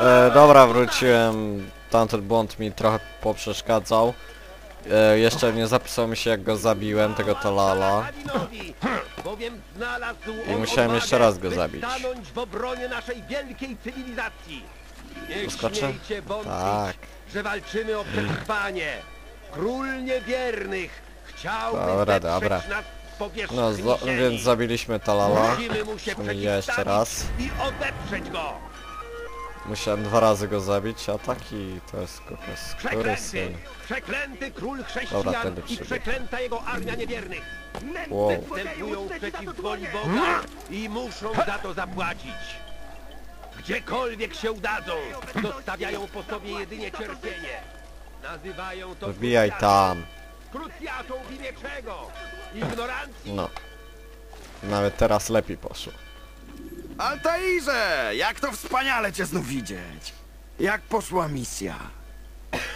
E, dobra, wróciłem. Tamten błąd mi trochę poprzeszkadzał. E, jeszcze nie zapisał mi się jak go zabiłem, tego Talala. I musiałem jeszcze raz go zabić. W obronie naszej wielkiej cywilizacji. Nie śmiejcie wątpić, Tak. że walczymy o przetrwanie. Król niewiernych chciałby Dobra, dobra. nas z powierzchni No, ziemi. więc zabiliśmy Talala. Musimy mu się Musimy jeszcze raz. i odeprzeć go. Musiałem dwa razy go zabić, a taki to jest kurwa skóry syn. Przeklęty, przeklęty król Dobra, chrześcijan tędy i przeklęta jego armia niewiernych. Wow. Wstępują przeciw woli Boga i muszą za to zapłacić. Gdziekolwiek się udadzą, zostawiają po sobie jedynie cierpienie. Nazywają to Wbijaj krucjatą. tam. Krucjatą w imię czego? Ignorancji? No. Nawet teraz lepiej poszło. Altairze! Jak to wspaniale cię znów widzieć! Jak poszła misja?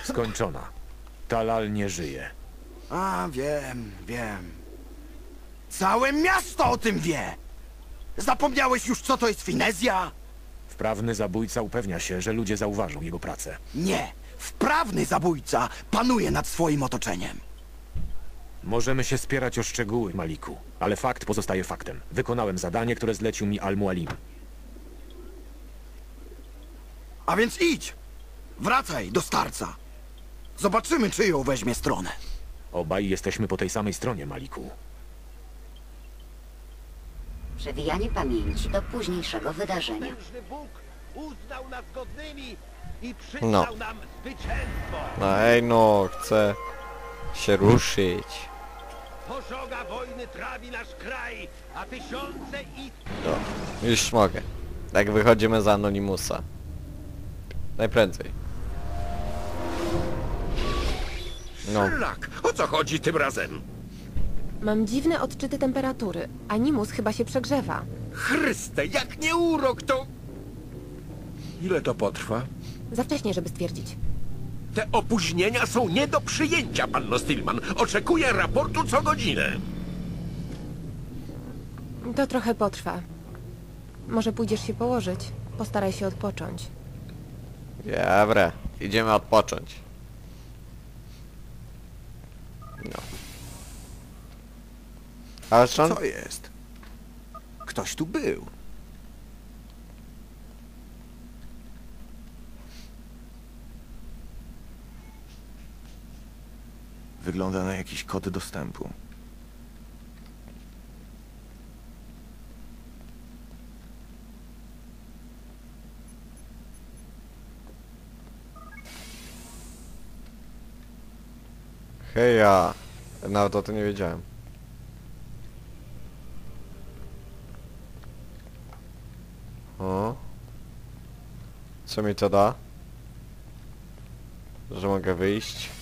Skończona. Talal nie żyje. A, wiem, wiem. Całe miasto o tym wie! Zapomniałeś już, co to jest finezja? Wprawny zabójca upewnia się, że ludzie zauważą jego pracę. Nie. Wprawny zabójca panuje nad swoim otoczeniem. Możemy się spierać o szczegóły, Maliku, ale fakt pozostaje faktem. Wykonałem zadanie, które zlecił mi Al-Mualim. A więc idź! Wracaj do starca. Zobaczymy, czyją weźmie stronę. Obaj jesteśmy po tej samej stronie, Maliku. Przewijanie pamięci do późniejszego wydarzenia. Potężny Bóg uznał nas godnymi i przyznał No. nam zwycięstwo. No ej no, chcę się ruszyć. Pożoga wojny trawi nasz kraj, a tysiące i No, już mogę. Tak wychodzimy z Anonimusa. Najprędzej. No, Szlak, o co chodzi tym razem? Mam dziwne odczyty temperatury. Animus chyba się przegrzewa. Chryste, jak nie urok, to... Ile to potrwa? Za wcześnie, żeby stwierdzić. Te opóźnienia są nie do przyjęcia, panno Stillman. Oczekuję raportu co godzinę. To trochę potrwa. Może pójdziesz się położyć? Postaraj się odpocząć. dobra. Idziemy odpocząć. No. Ale co? Co jest? Ktoś tu był. Wygląda na jakiś kod dostępu. Heja. Nawet o tym nie wiedziałem. O. Co mi to da? Że mogę wyjść.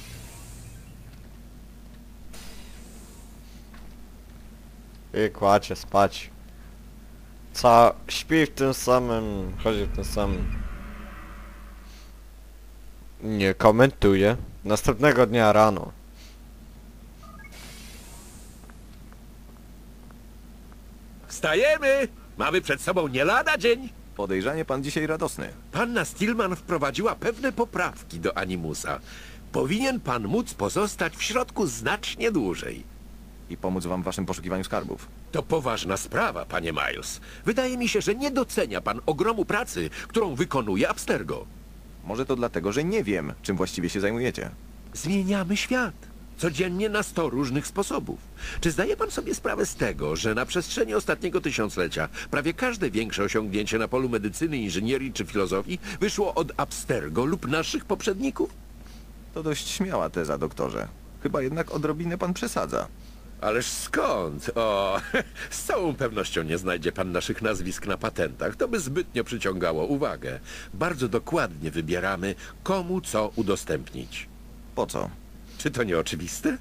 I kładzie spać. Co? Śpi w tym samym... Chodzi w tym samym... Nie komentuję. Następnego dnia rano. Wstajemy! Mamy przed sobą nie lada dzień. Podejrzanie pan dzisiaj radosny. Panna Stillman wprowadziła pewne poprawki do Animusa. Powinien pan móc pozostać w środku znacznie dłużej. I pomóc wam w waszym poszukiwaniu skarbów. To poważna sprawa, panie Miles. Wydaje mi się, że nie docenia pan ogromu pracy, którą wykonuje Abstergo. Może to dlatego, że nie wiem, czym właściwie się zajmujecie. Zmieniamy świat. Codziennie na sto różnych sposobów. Czy zdaje pan sobie sprawę z tego, że na przestrzeni ostatniego tysiąclecia prawie każde większe osiągnięcie na polu medycyny, inżynierii czy filozofii wyszło od Abstergo lub naszych poprzedników? To dość śmiała teza, doktorze. Chyba jednak odrobinę pan przesadza. Ależ skąd? O, z całą pewnością nie znajdzie pan naszych nazwisk na patentach. To by zbytnio przyciągało uwagę. Bardzo dokładnie wybieramy, komu co udostępnić. Po co? Czy to nie oczywiste?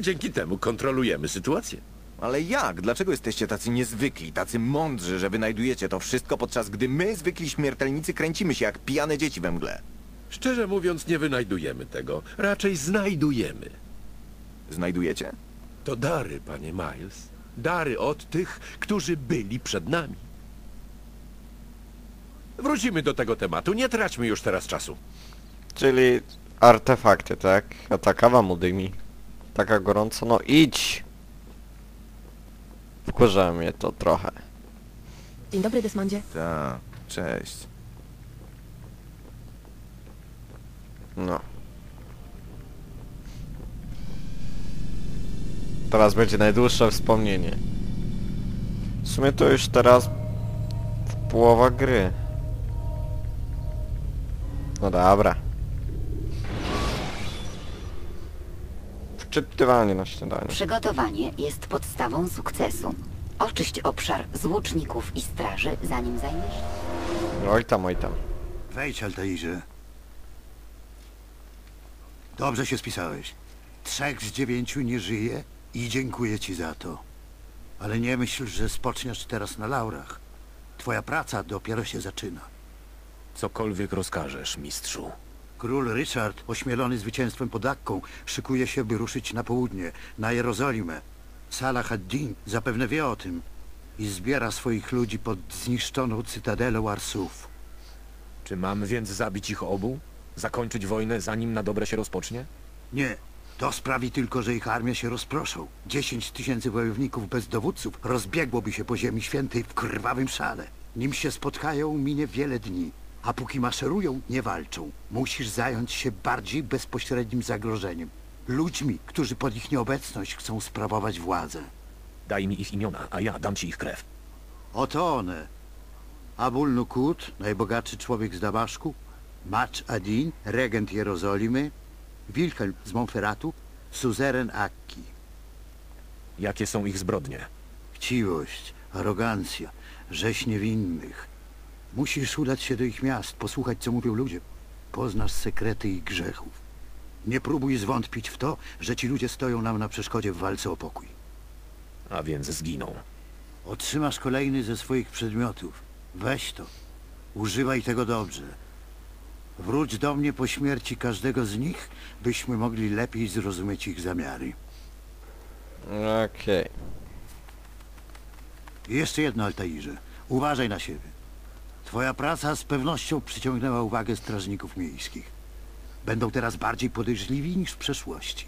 Dzięki temu kontrolujemy sytuację. Ale jak? Dlaczego jesteście tacy niezwykli, tacy mądrzy, że wynajdujecie to wszystko, podczas gdy my, zwykli śmiertelnicy, kręcimy się jak pijane dzieci we mgle? Szczerze mówiąc, nie wynajdujemy tego. Raczej znajdujemy. Znajdujecie? To dary, panie Miles. Dary od tych, którzy byli przed nami. Wrócimy do tego tematu, nie traćmy już teraz czasu. Czyli artefakty, tak? A ta kawa mu dymi. Taka gorąco, no idź! Wkurza mnie to trochę. Dzień dobry, Desmondzie. Ta, cześć. No. Teraz będzie najdłuższe wspomnienie. W sumie to już teraz połowa gry. No dobra. Wczytywanie na śniadanie. Przygotowanie jest podstawą sukcesu. Oczyść obszar z łuczników i straży, zanim zajmiesz Oj tam, oj tam. Wejdź, Altairze. Dobrze się spisałeś. Trzech z dziewięciu nie żyje i dziękuję ci za to. Ale nie myśl, że spoczniesz teraz na laurach. Twoja praca dopiero się zaczyna. Cokolwiek rozkażesz, mistrzu. Król Richard, ośmielony zwycięstwem pod Akką, szykuje się, by ruszyć na południe, na Jerozolimę. Salah ad-Din zapewne wie o tym i zbiera swoich ludzi pod zniszczoną cytadelą Arsuf. Czy mam więc zabić ich obu? Zakończyć wojnę, zanim na dobre się rozpocznie? Nie, to sprawi tylko, że ich armie się rozproszą. Dziesięć tysięcy wojowników bez dowódców rozbiegłoby się po ziemi świętej w krwawym szale. Nim się spotkają, minie wiele dni. A póki maszerują, nie walczą. Musisz zająć się bardziej bezpośrednim zagrożeniem. Ludźmi, którzy pod ich nieobecność chcą sprawować władzę. Daj mi ich imiona, a ja dam ci ich krew. Oto one. Abul Nukut, najbogatszy człowiek z Damaszku, Macz Adin, regent Jerozolimy, Wilhelm z Monferratu, suzeren Akki. Jakie są ich zbrodnie? Chciwość, arogancja, rzeź niewinnych. Musisz udać się do ich miast, posłuchać co mówią ludzie. Poznasz sekrety ich grzechów. Nie próbuj zwątpić w to, że ci ludzie stoją nam na przeszkodzie w walce o pokój. A więc zginą. Otrzymasz kolejny ze swoich przedmiotów. Weź to. Używaj tego dobrze. Wróć do mnie po śmierci każdego z nich, byśmy mogli lepiej zrozumieć ich zamiary. Okej. I jeszcze jedno, Altairze. Uważaj na siebie. Twoja praca z pewnością przyciągnęła uwagę strażników miejskich. Będą teraz bardziej podejrzliwi niż w przeszłości.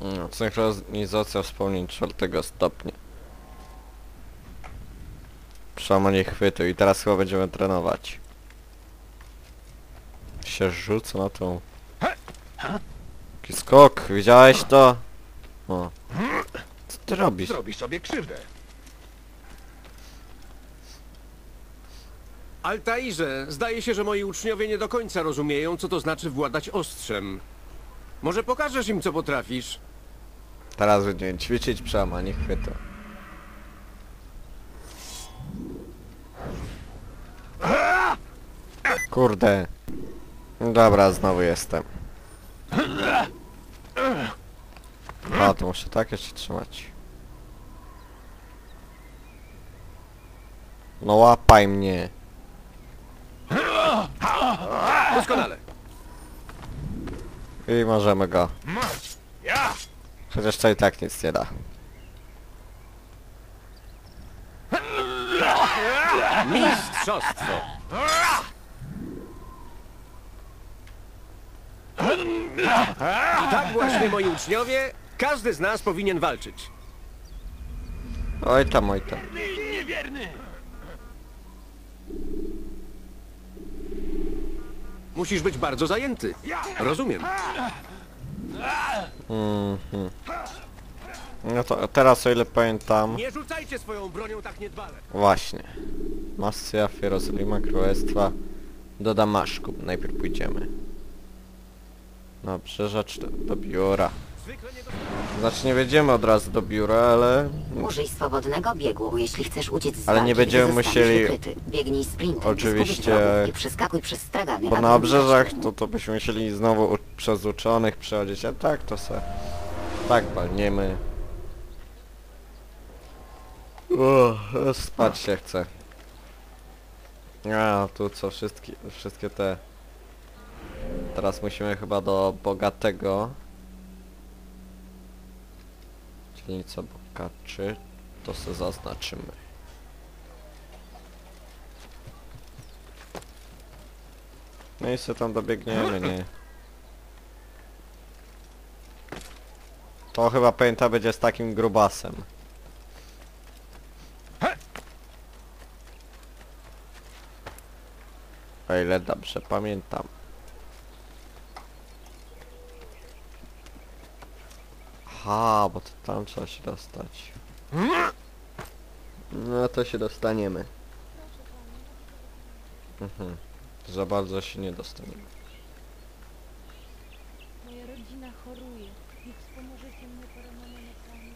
No, Synchronizacja wspomnień czwartego stopnia. Przełamanie chwytu i teraz chyba będziemy trenować. Się rzucę na tą... Taki skok, widziałeś to? O. Co ty robisz? Zrobisz sobie krzywdę. Altairze, zdaje się, że moi uczniowie nie do końca rozumieją, co to znaczy władać ostrzem. Może pokażesz im, co potrafisz? Teraz będziemy ćwiczyć przełamanie chwytu. Kurde. Dobra, znowu jestem. A, to muszę tak jeszcze trzymać. No łapaj mnie. Doskonale. I możemy go. Chociaż to i tak nic nie da. Mistrzostwo. I tak właśnie, moi uczniowie, każdy z nas powinien walczyć. Oj tam, oj tam. Musisz być bardzo zajęty. Rozumiem. Mhm. No to teraz o ile pamiętam... Nie rzucajcie swoją bronią tak niedbale. Właśnie. Masja, Jerozolima, Królestwa do Damaszku. Najpierw pójdziemy. Dobrze, rzecz do, do biura. Znaczy nie wejdziemy od razu do biura, ale... Użyj swobodnego biegu, jeśli chcesz uciec z Ale walki, nie gdy będziemy zostaniesz musieli-. Biegnij sprintem Oczywiście- wrogów i przeskakuj przez stragany. Bo aby na obrzeżach to, to byśmy musieli znowu u, przez uczonych przechodzić, a tak to se... Tak walniemy. O, spać się chce. A, tu co, wszystkie, wszystkie te Teraz musimy chyba do bogatego. Dzielnica bogaczy. To sobie zaznaczymy. No i sobie tam dobiegniemy, nie? To chyba pamięta będzie z takim grubasem. O ile dobrze pamiętam. Aha, bo to tam trzeba się dostać. No to się dostaniemy. Mhm. Za bardzo się nie dostaniemy. Moja rodzina choruje. Nie wspomożecie mnie paramonementami.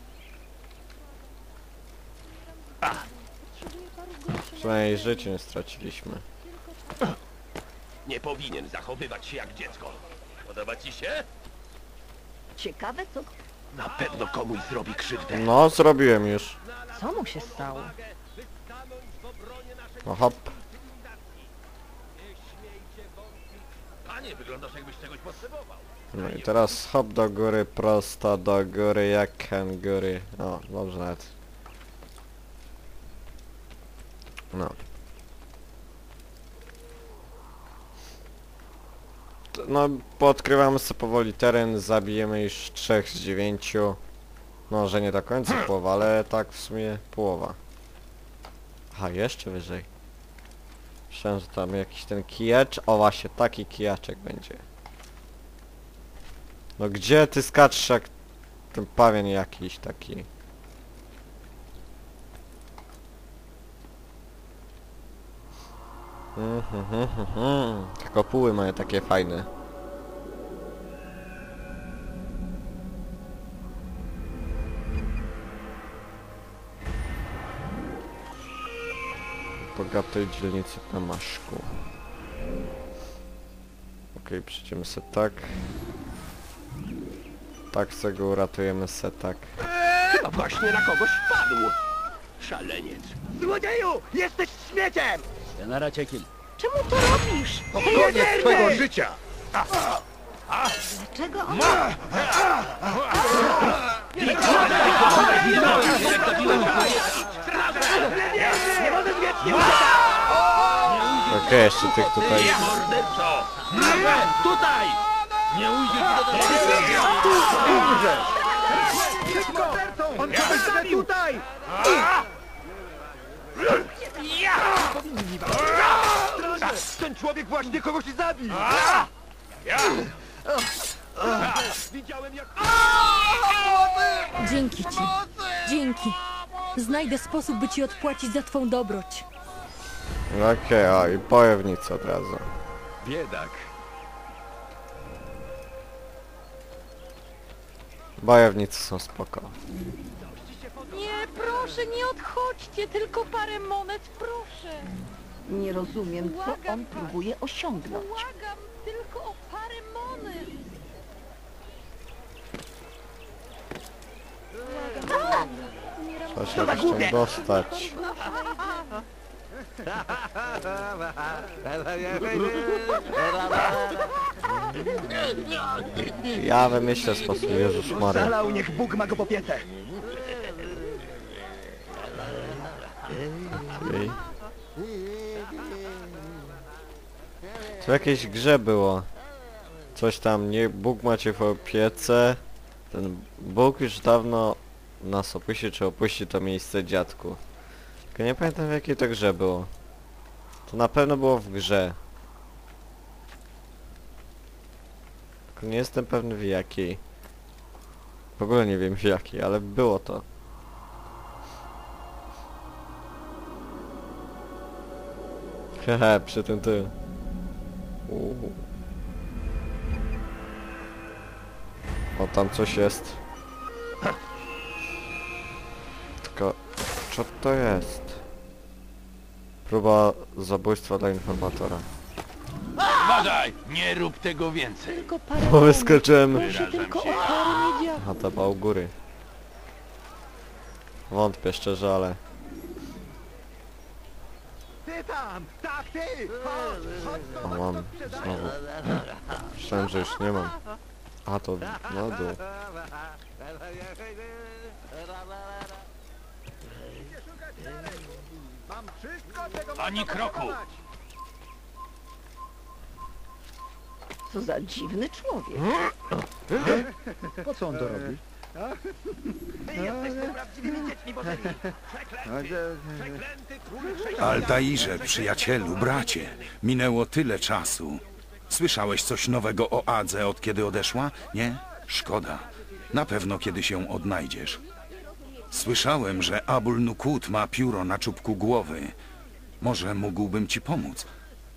Potrzebuję paru groszy. Przynajmniej życie nie straciliśmy. Nie powinien zachowywać się jak dziecko. Podoba ci się? Ciekawe, co, Na pewno komuś zrobi krzywdę. No, zrobiłem już. co mu się stało. No hop. Panie, wyglądasz jakbyś czegoś potrzebował. No i teraz hop do góry, prosto do góry, jak kangury. O, dobrze nawet. No. No, podkrywamy sobie powoli teren, zabijemy już 3 z 9. No, że nie do końca połowa, ale tak w sumie połowa. Aha, jeszcze wyżej. Myślałem, że tam jakiś ten kijacz. O właśnie, taki kijaczek będzie. No gdzie ty skaczesz jak ten pawian jakiś taki? Mhm, mhm, mhm. Te kopuły mają takie fajne. Bogatej dzielnicy Damaszku. Okej, przejdziemy se tak. Tak se go uratujemy se tak. Chyba właśnie na kogoś wpadł. Szaleniec. Złodzieju! Jesteś śmieciem! Czemu to robisz? Koniec twojego życia! Dlaczego on... Okej, jeszcze tych tutaj... Morderco! Tutaj! Nie ujdzie do On kogoś zabił! Tutaj! Ten człowiek właśnie kogoś zabił! Widziałem jak... Dzięki ci. Dzięki. Znajdę sposób, by ci odpłacić za twą dobroć. Okej, o i bojownicy od razu. Biedak. Bojownicy są spoko. Nie, proszę, nie odchodźcie, tylko parę monet, proszę. Nie rozumiem, co on próbuje osiągnąć. Błagam, tylko o parę monet. Trzeba się jakoś tam dostać. Ja wymyślę sposób, Jezus Maria. niech Bóg ma go po piece. Okej. Co w jakiejś grze było? Coś tam, nie Bóg macie w opiece. Ten Bóg już dawno nas opuści, czy opuści to miejsce dziadku. Tylko nie pamiętam w jakiej to grze było. To na pewno było w grze. Tylko nie jestem pewny w jakiej. W ogóle nie wiem w jakiej, ale było to. Hehe, przy tym ty. Uuu. O, tam coś jest. Tylko, co to jest? Próba zabójstwa dla informatora. Uważaj! Nie rób tego więcej. tylko parę O, monet. wyskoczyłem. Proszę tylko o parę miedziaków. A to była u góry. Wątpię szczerze, ale... Ty! O, mam. Znowu. Myślałem, że już nie mam. A, to na dół. Ani kroku! Co za dziwny człowiek. Po co on to robi? Altairze, przyjacielu, bracie, minęło tyle czasu. Słyszałeś coś nowego o Adze od kiedy odeszła? Nie? Szkoda. Na pewno kiedy się odnajdziesz. Słyszałem, że Abul Nukut ma pióro na czubku głowy. Może mógłbym ci pomóc,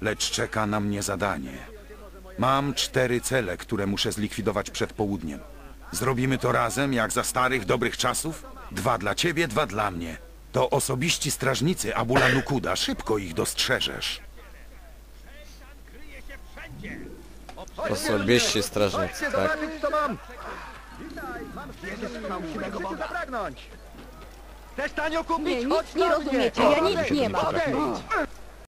lecz czeka na mnie zadanie. Mam cztery cele, które muszę zlikwidować przed południem. Zrobimy to razem, jak za starych, dobrych czasów? Dwa dla ciebie, dwa dla mnie. To osobiści strażnicy Abula Nukuda, szybko ich dostrzeżesz. Osobiści strażnicy, tak? Nie, nic nie rozumiecie, ja nic nie mam.